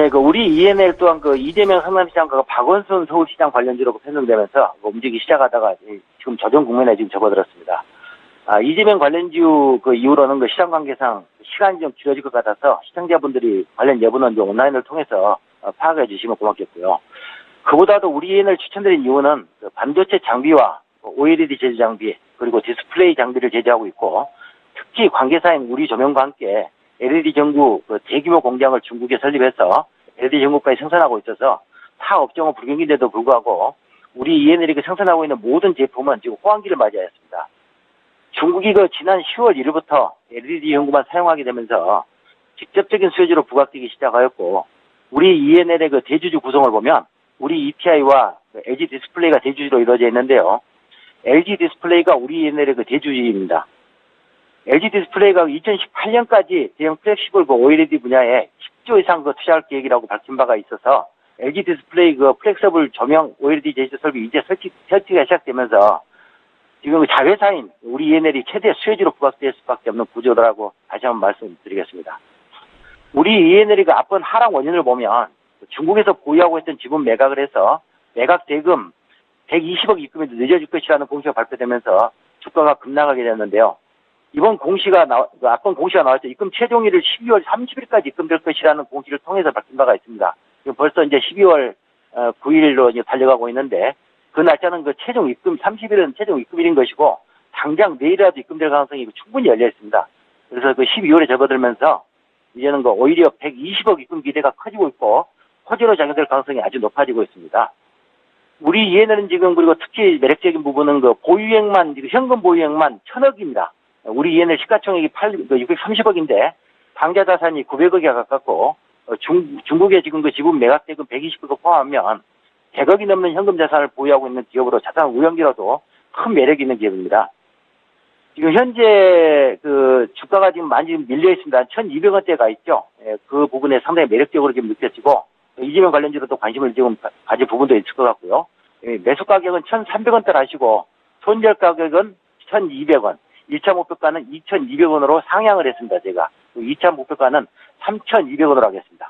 네, 그 우리 ENL 또한 그 이재명 성남시장과 그 박원순 서울시장 관련주로 그 편성되면서 그 움직이기 시작하다가 이- 지금 저전 국면에 지금 접어들었습니다. 아, 이재명 관련주 그 이후로는 그 시장 관계상 시간이 좀 길어질 것 같아서 시청자분들이 관련 여부는 이제 온라인을 통해서 어, 파악해 주시면 고맙겠고요. 그보다도 우리 ENL 추천드린 이유는 그 반도체 장비와 그 OLED 제조 장비 그리고 디스플레이 장비를 제조하고 있고 특히 관계사인 우리 조명과 함께 LED 전구 그 대규모 공장을 중국에 설립해서 LED 전구까지 생산하고 있어서 타 업종은 불경기인데도 불구하고 우리 ENL이 그 생산하고 있는 모든 제품은 지금 호황기를 맞이하였습니다. 중국이 그 지난 10월 1일부터 LED 전구만 사용하게 되면서 직접적인 수혜주로 부각되기 시작하였고 우리 ENL의 그 대주주 구성을 보면 우리 ETI와 LG 디스플레이가 대주주로 이루어져 있는데요. LG 디스플레이가 우리 ENL의 그 대주주입니다. LG 디스플레이가 2018년까지 대형 플렉시블 그 OLED 분야에 10조 이상 그 투자할 계획이라고 밝힌 바가 있어서 LG 디스플레이 그 플렉서블 조명 OLED 제조 설비 이제 설치, 설치가 시작되면서 지금 그 자회사인 우리 ENL이 최대 수혜주로 부각될 수밖에 없는 구조라고 다시 한번 말씀드리겠습니다. 우리 ENL이 그 앞번 하락 원인을 보면 중국에서 보유하고 있던 지분 매각을 해서 매각 대금 120억 입금이 늦어질 것이라는 공시가 발표되면서 주가가 급락하게 됐는데요. 이번 공시가 나, 그 앞번 공시가 나올 때 입금 최종일을 12월 30일까지 입금될 것이라는 공시를 통해서 밝힌 바가 있습니다. 지금 벌써 이제 12월 9일로 이제 달려가고 있는데 그 날짜는 그 최종 입금 30일은 최종 입금일인 것이고 당장 내일이라도 입금될 가능성이 충분히 열려 있습니다. 그래서 그 12월에 접어들면서 이제는 그 오히려 120억 입금 기대가 커지고 있고 호재로 작용될 가능성이 아주 높아지고 있습니다. 우리 이해는 지금 그리고 특히 매력적인 부분은 그 보유액만 현금 보유액만 천억입니다. 우리 ENL 시가총액이 8, 630억인데 당자 자산이 900억에 가깝고 어, 중, 중국의 지금 그 지분 매각 대금 120억을 포함하면 100억이 넘는 현금 자산을 보유하고 있는 기업으로 자산 우연기로도 큰 매력이 있는 기업입니다. 지금 현재 그 주가가 지금 많이 좀 밀려 있습니다. 1,200원대가 있죠. 예, 그 부분에 상당히 매력적으로 지금 느껴지고 이재명 관련주로도 관심을 지금 가- 가질 부분도 있을 것 같고요. 예, 매수 가격은 1,300원대를 하시고 손절 가격은 1,200원. 1차 목표가는 2,200원으로 상향을 했습니다, 제가. 2차 목표가는 3,200원으로 하겠습니다.